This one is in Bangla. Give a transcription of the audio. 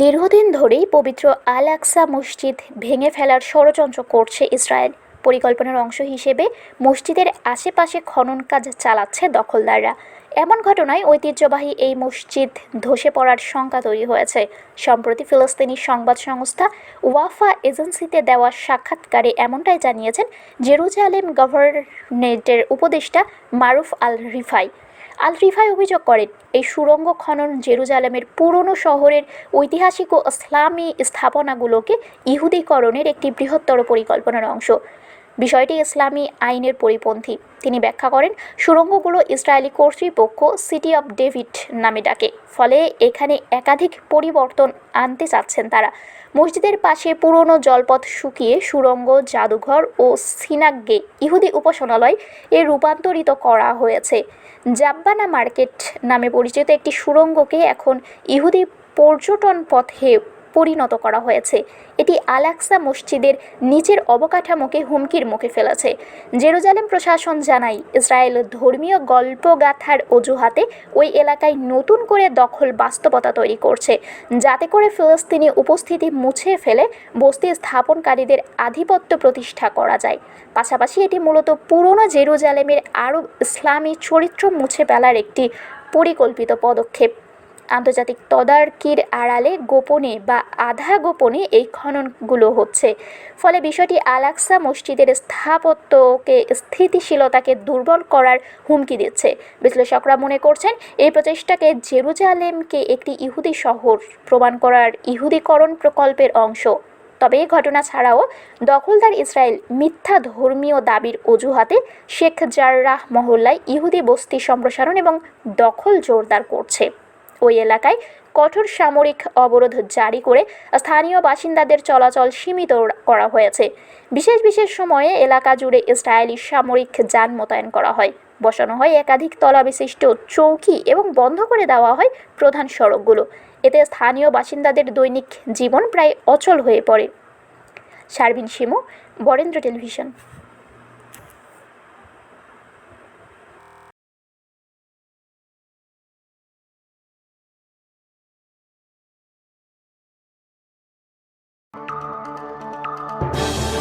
দীর্ঘদিন ধরেই পবিত্র আল আকসা মসজিদ ভেঙে ফেলার ষড়যন্ত্র করছে ইসরায়েল। পরিকল্পনার অংশ হিসেবে মসজিদের আশেপাশে খনন কাজ চালাচ্ছে দখলদাররা। এমন ঘটনায় ঐতিহ্যবাহী এই মসজিদ ধসে পড়ার শঙ্কা তৈরি হয়েছে। সম্প্রতি ফিলিস্তিনি সংবাদ সংস্থা ওয়াফা এজেন্সিতে দেওয়া সাক্ষাৎকারে এমনটাই জানিয়েছেন, জেরুজালেম গভর্নেটের উপদেষ্টা মারুফ আল রিফাই আল রিফাই অভিযোগ করেন, এই সুরঙ্গ খনন জেরুজালেমের পুরনো শহরের ঐতিহাসিক ও ইসলামী স্থাপনাগুলোকে ইহুদিকরণের একটি বৃহত্তর পরিকল্পনার অংশ। বিষয়টি ইসলামী আইনের পরিপন্থী। তিনি ব্যাখ্যা করেন, সুড়ঙ্গগুলো ইসরায়েলি কর্তৃপক্ষ সিটি অফ ডেভিড নামে ডাকে, ফলে এখানে একাধিক পরিবর্তন আনতে চাচ্ছেন তারা। মসজিদের পাশে পুরনো জলপথ শুকিয়ে সুড়ঙ্গ, জাদুঘর ও সিনাগ্গে ইহুদি উপাসনালয় এ রূপান্তরিত করা হয়েছে। জাব্বানা মার্কেট নামে পরিচিত একটি সুড়ঙ্গকে এখন ইহুদি পর্যটন পথে পরিণত করা হয়েছে। এটি আলাক্সা মসজিদের নিচের অবকাঠামোকে হুমকির মুখে ফেলেছে। জেরুজালেম প্রশাসন জানায়, ইসরায়েল ধর্মীয় গল্পগাথার অজুহাতে ওই এলাকায় নতুন করে দখল বাস্তবতা তৈরি করছে। যাতে করে ফিলিস্তিনি উপস্থিতি মুছে ফেলে বস্তি স্থাপনকারীদের আধিপত্য প্রতিষ্ঠা করা যায়। পাশাপাশি এটি মূলত পুরনো জেরুজালেমের আরব ইসলামী চরিত্র মুছে ফেলার একটি পরিকল্পিত পদক্ষেপ। আন্তর্জাতিক তদারকির আড়ালে গোপনে বা আধা গোপনে এই খননগুলো হচ্ছে। ফলে বিষয়টি আলাক্সা মসজিদের স্থাপত্যকে, স্থিতিশীলতাকে দুর্বল করার হুমকি দিচ্ছে। বিশ্লেষকরা মনে করছেন, এই প্রচেষ্টাকে জেরুজালেমকে একটি ইহুদি শহর প্রমাণ করার ইহুদিকরণ প্রকল্পের অংশ। তবে এই ঘটনা ছাড়াও দখলদার ইসরায়েল মিথ্যা ধর্মীয় দাবির অজুহাতে শেখ জার্রাহ মহল্লায় ইহুদি বস্তি সম্প্রসারণ এবং দখল জোরদার করছে। ওই এলাকায় কঠোর সামরিক অবরোধ জারি করে স্থানীয় বাসিন্দাদের চলাচল সীমিত করা হয়েছে। বিশেষ বিশেষ সময়ে এলাকা জুড়ে ইসরায়েলি সামরিক যান মোতায়েন করা হয়। বসানো হয় একাধিক তলা বিশিষ্ট চৌকি এবং বন্ধ করে দেওয়া হয় প্রধান সড়কগুলো। এতে স্থানীয় বাসিন্দাদের দৈনিক জীবন প্রায় অচল হয়ে পড়ে। শারবিন শিমু, বরেন্দ্র টেলিভিশন। Bye.